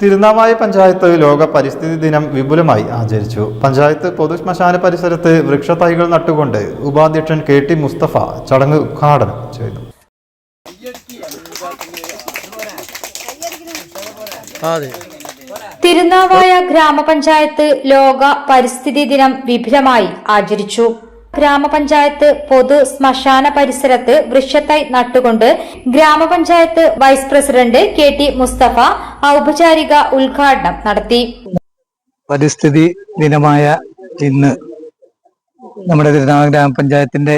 തിരുനാവായ പഞ്ചായത്ത് ലോക പരിസ്ഥിതി ദിനം വിപുലമായി ആചരിച്ചു. പഞ്ചായത്ത് പൊതുശ്മശാന പരിസരത്ത് വൃക്ഷത്തൈകൾ നട്ടുകൊണ്ട് ഉപാധ്യക്ഷൻ കെ ടി മുസ്തഫ ചടങ്ങ് ഉദ്ഘാടനം ചെയ്തു. തിരുനാവായ ഗ്രാമപഞ്ചായത്ത് ലോക പരിസ്ഥിതി ദിനം വിപുലമായി ആചരിച്ചു. ഗ്രാമപഞ്ചായത്ത് പൊതു ശ്മശാന പരിസരത്ത് വൃക്ഷത്തൈ നട്ടുകൊണ്ട് ഗ്രാമപഞ്ചായത്ത് vice president K T Mustafa ഔപചാരിക ഉദ്ഘാടനം നടത്തി. പരിസ്ഥിതി ദിനമായ ഇന്ന് നമ്മുടെ തിരുനാവ ഗ്രാമപഞ്ചായത്തിന്റെ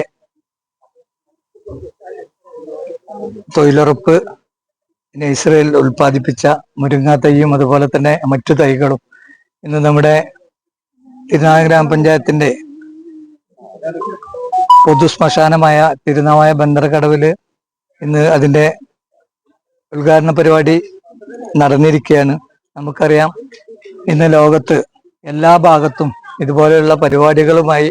തൊഴിലുറപ്പ് നഴ്സറിയിൽ ഉൽപ്പാദിപ്പിച്ച മുരിങ്ങാ തൈയും അതുപോലെ തന്നെ മറ്റു തൈകളും ഇന്ന് നമ്മുടെ തിരുനാവ ഗ്രാമപഞ്ചായത്തിന്റെ പൊതു ശ്മശാനമായ തിരുനാവായ ബന്ദർകടവിൽ ഇന്ന് അതിന്റെ ഉദ്ഘാടന പരിപാടി നടന്നിരിക്കുകയാണ്. നമുക്കറിയാം ഇന്ന് ലോകത്ത് എല്ലാ ഭാഗത്തും ഇതുപോലെയുള്ള പരിപാടികളുമായി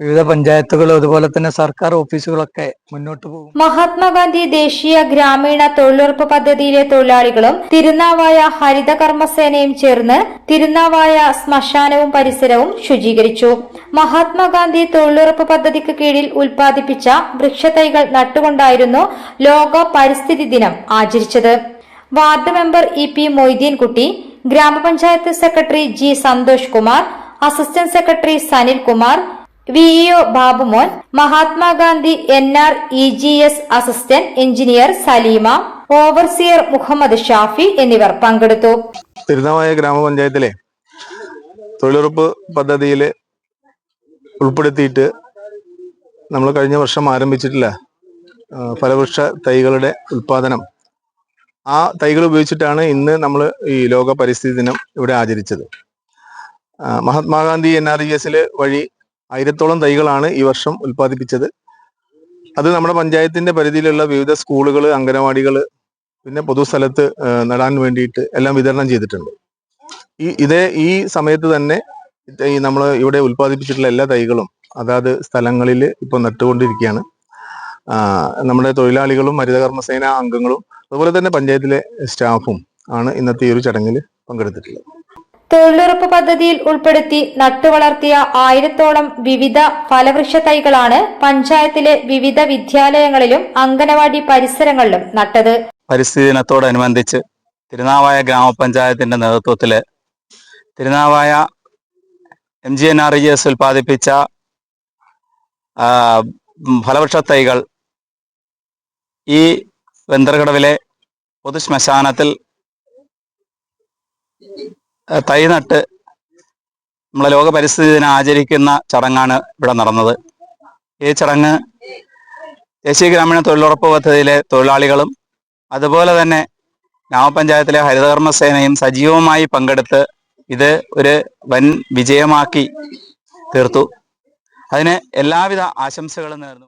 വിവിധ പഞ്ചായത്തുകളും അതുപോലെ തന്നെ സർക്കാർ ഓഫീസുകളൊക്കെ മുന്നോട്ട് പോകും. മഹാത്മാഗാന്ധി ദേശീയ ഗ്രാമീണ തൊഴിലുറപ്പ് പദ്ധതിയിലെ തൊഴിലാളികളും തിരുനാവായ ഹരിത കർമ്മസേനയും ചേർന്ന് തിരുനാവായ ശ്മശാനവും പരിസരവും ശുചീകരിച്ചു. മഹാത്മാഗാന്ധി തൊഴിലുറപ്പ് പദ്ധതിക്ക് കീഴിൽ ഉൽപ്പാദിപ്പിച്ച വൃക്ഷതൈകൾ നട്ടുകൊണ്ടായിരുന്നു ലോക പരിസ്ഥിതി ദിനം ആചരിച്ചത്. Ward member E P Moideenkutty ഗ്രാമപഞ്ചായത്ത് secretary G Santhosh Kumar assistant secretary Sanil Kumar VEO Babumon Mahatma Gandhi N R E G S assistant engineer Saleema overseer Muhammad Shafi എന്നിവർ പങ്കെടുത്തു. തിരുനാവായ ഗ്രാമപഞ്ചായത്തിലെ തൊഴിലുറപ്പ് പദ്ധതിയിൽ ഉൾപ്പെടുത്തിയിട്ട് നമ്മൾ കഴിഞ്ഞ വർഷം ആരംഭിച്ചിട്ടില്ല ഫലവൃക്ഷ തൈകളുടെ ഉൽപാദനം. ആ തൈകൾ ഉപയോഗിച്ചിട്ടാണ് ഇന്ന് നമ്മൾ ഈ ലോക പരിസ്ഥിതി ദിനം ഇവിടെ ആചരിച്ചത്. മഹാത്മാഗാന്ധി എൻ ആർ ഇ എസിൽ വഴി ആയിരത്തോളം തൈകളാണ് ഈ വർഷം ഉൽപ്പാദിപ്പിച്ചത്. അത് നമ്മുടെ പഞ്ചായത്തിന്റെ പരിധിയിലുള്ള വിവിധ സ്കൂളുകൾ അംഗനവാടികൾ പിന്നെ പൊതുസ്ഥലത്ത് നടാൻ വേണ്ടിയിട്ട് എല്ലാം വിതരണം ചെയ്തിട്ടുണ്ട്. ഈ ഇതേ ഈ സമയത്ത് തന്നെ ഈ നമ്മൾ ഇവിടെ ഉൽപ്പാദിപ്പിച്ചിട്ടുള്ള എല്ലാ തൈകളും അതാത് സ്ഥലങ്ങളിൽ ഇപ്പോൾ നട്ടുകൊണ്ടിരിക്കുകയാണ് നമ്മുടെ തൊഴിലാളികളും ഹരിതകർമ്മസേന അംഗങ്ങളും അതുപോലെ തന്നെ പഞ്ചായത്തിലെ സ്റ്റാഫും ആണ് ഇന്നത്തെ ഈ ഒരു ചടങ്ങിൽ പങ്കെടുത്തിട്ടുള്ളത്. തൊഴിലുറപ്പ് പദ്ധതിയിൽ ഉൾപ്പെടുത്തി നട്ടുവളർത്തിയ ആയിരത്തോളം വിവിധ ഫലവൃക്ഷ തൈകളാണ് പഞ്ചായത്തിലെ വിവിധ വിദ്യാലയങ്ങളിലും അംഗനവാടി പരിസരങ്ങളിലും നട്ടത്. പരിസ്ഥിതി ദിനത്തോടനുബന്ധിച്ച് തിരുനാവായ ഗ്രാമപഞ്ചായത്തിന്റെ നേതൃത്വത്തിൽ Tirunavaya M G N R E S ഉൽപ്പാദിപ്പിച്ച ഫലവൃക്ഷ തൈകൾ ഈ വെന്തർകടവിലെ പൊതു ശ്മശാനത്തിൽ ആ, തൈ നട്ട് നമ്മളെ ലോക പരിസ്ഥിതി ദിനം ആചരിക്കുന്ന ചടങ്ങാണ് ഇവിടെ നടന്നത്. ഈ ചടങ്ങ് ദേശീയ ഗ്രാമീണ തൊഴിലുറപ്പ് പദ്ധതിയിലെ തൊഴിലാളികളും അതുപോലെ തന്നെ ഗ്രാമപഞ്ചായത്തിലെ ഹരിതകർമ്മ സേനയും സജീവമായി പങ്കെടുത്ത് ഇത് ഒരു വൻ വിജയമാക്കി തീർത്തു. അതിന് എല്ലാവിധ ആശംസകളും നേർന്നു.